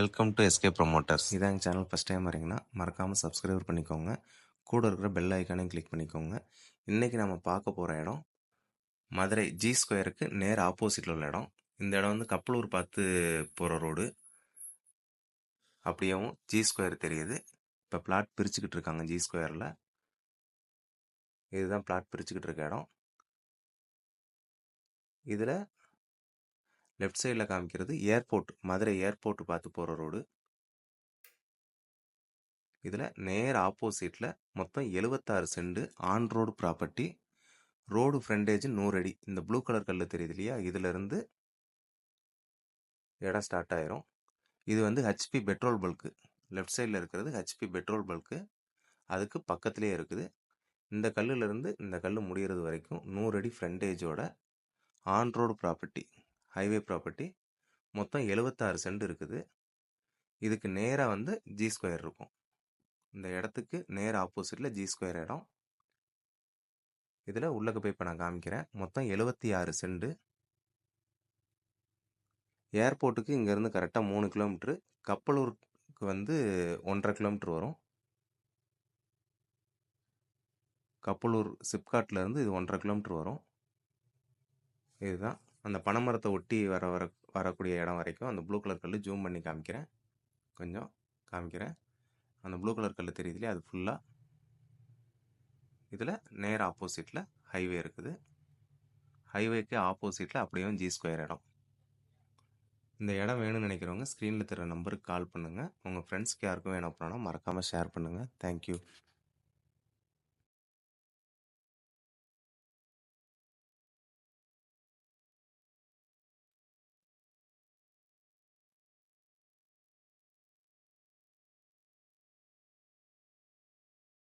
Welcome to SK promoters இதான் எங்கள் channel first time வரீங்கன்னா மறக்காமல் சப்ஸ்கிரைப் பண்ணிக்கோங்க. கூட இருக்கிற பெல் ஐக்கானையும் கிளிக் பண்ணிக்கோங்க. இன்றைக்கி நம்ம பார்க்க போகிற இடம் மதுரை ஜி ஸ்கொயருக்கு நேர் ஆப்போசிட்டில் உள்ள இடம். இந்த இடம் வந்து கப்பலூர் பார்த்து போகிற ரோடு அப்படியேவும் ஜி ஸ்கொயர் தெரியுது. இப்போ பிளாட் பிரிச்சுக்கிட்டு இருக்காங்க ஜி ஸ்கொயரில் இதுதான் பிளாட் பிரிச்சுக்கிட்டு இருக்க இடம். இதில் லெஃப்ட் சைடில் காமிக்கிறது ஏர்போர்ட் மதுரை ஏர்போர்ட் பார்த்து போகிற ரோடு இதில் நேர் ஆப்போசிட்டில் மொத்தம் எழுபத்தாறு cent on road property road frontage நூறு அடி. இந்த ப்ளூ கலர் கல் தெரியுது இல்லையா? இதிலிருந்து இடம் ஸ்டார்ட் ஆயிரும். இது வந்து ஹெச்பி பெட்ரோல் பல்க்கு லெஃப்ட் சைடில் இருக்கிறது ஹெச்பி பெட்ரோல் பல்க்கு அதுக்கு பக்கத்துலேயே இருக்குது. இந்த கல்லுலேருந்து இந்த கல் முடிகிறது வரைக்கும் நூறு அடி ஃப்ரண்டேஜோட on road property highway property. மொத்தம் எழுபத்தாறு சென்ட் இருக்குது. இதுக்கு நேராக வந்து ஜி ஸ்கொயர் இருக்கும். இந்த இடத்துக்கு நேர் ஆப்போசிட்டில் ஜி ஸ்கொயர் இடம். இதில் உள்ளக்க போய் இப்போ நான் காமிக்கிறேன். மொத்தம் எழுபத்தி ஆறு சென்ட். ஏர்போர்ட்டுக்கு இங்கேருந்து கரெக்டாக மூணு கிலோமீட்ரு கப்பலூருக்கு வந்து ஒன்றரை கிலோமீட்ரு வரும். கப்பலூர் சிப்காட்லேருந்து இது ஒன்றரை கிலோமீட்ரு வரும். இதுதான். அந்த பனைமரத்தை ஒட்டி வர வர வரக்கூடிய இடம் வரைக்கும் அந்த ப்ளூ கலர் கல் ஜூம் பண்ணி காமிக்கிறேன். கொஞ்சம் காமிக்கிறேன். அந்த ப்ளூ கலர் கல் தெரியுது இல்லையா அது ஃபுல்லாக இதில் நேர் ஆப்போசிட்டில் ஹைவே இருக்குது. ஹைவேக்கு ஆப்போசிட்டில் அப்படியே ஜி ஸ்கொயர் இடம். இந்த இடம் வேணும்னு நினைக்கிறவங்க ஸ்க்ரீனில் தர நம்பருக்கு கால் பண்ணுங்கள் உங்கள் ஃப்ரெண்ட்ஸ்க்கு யாருக்கும் வேணும் அப்படின்னா மறக்காமல் ஷேர் பண்ணுங்கள் தேங்க்யூ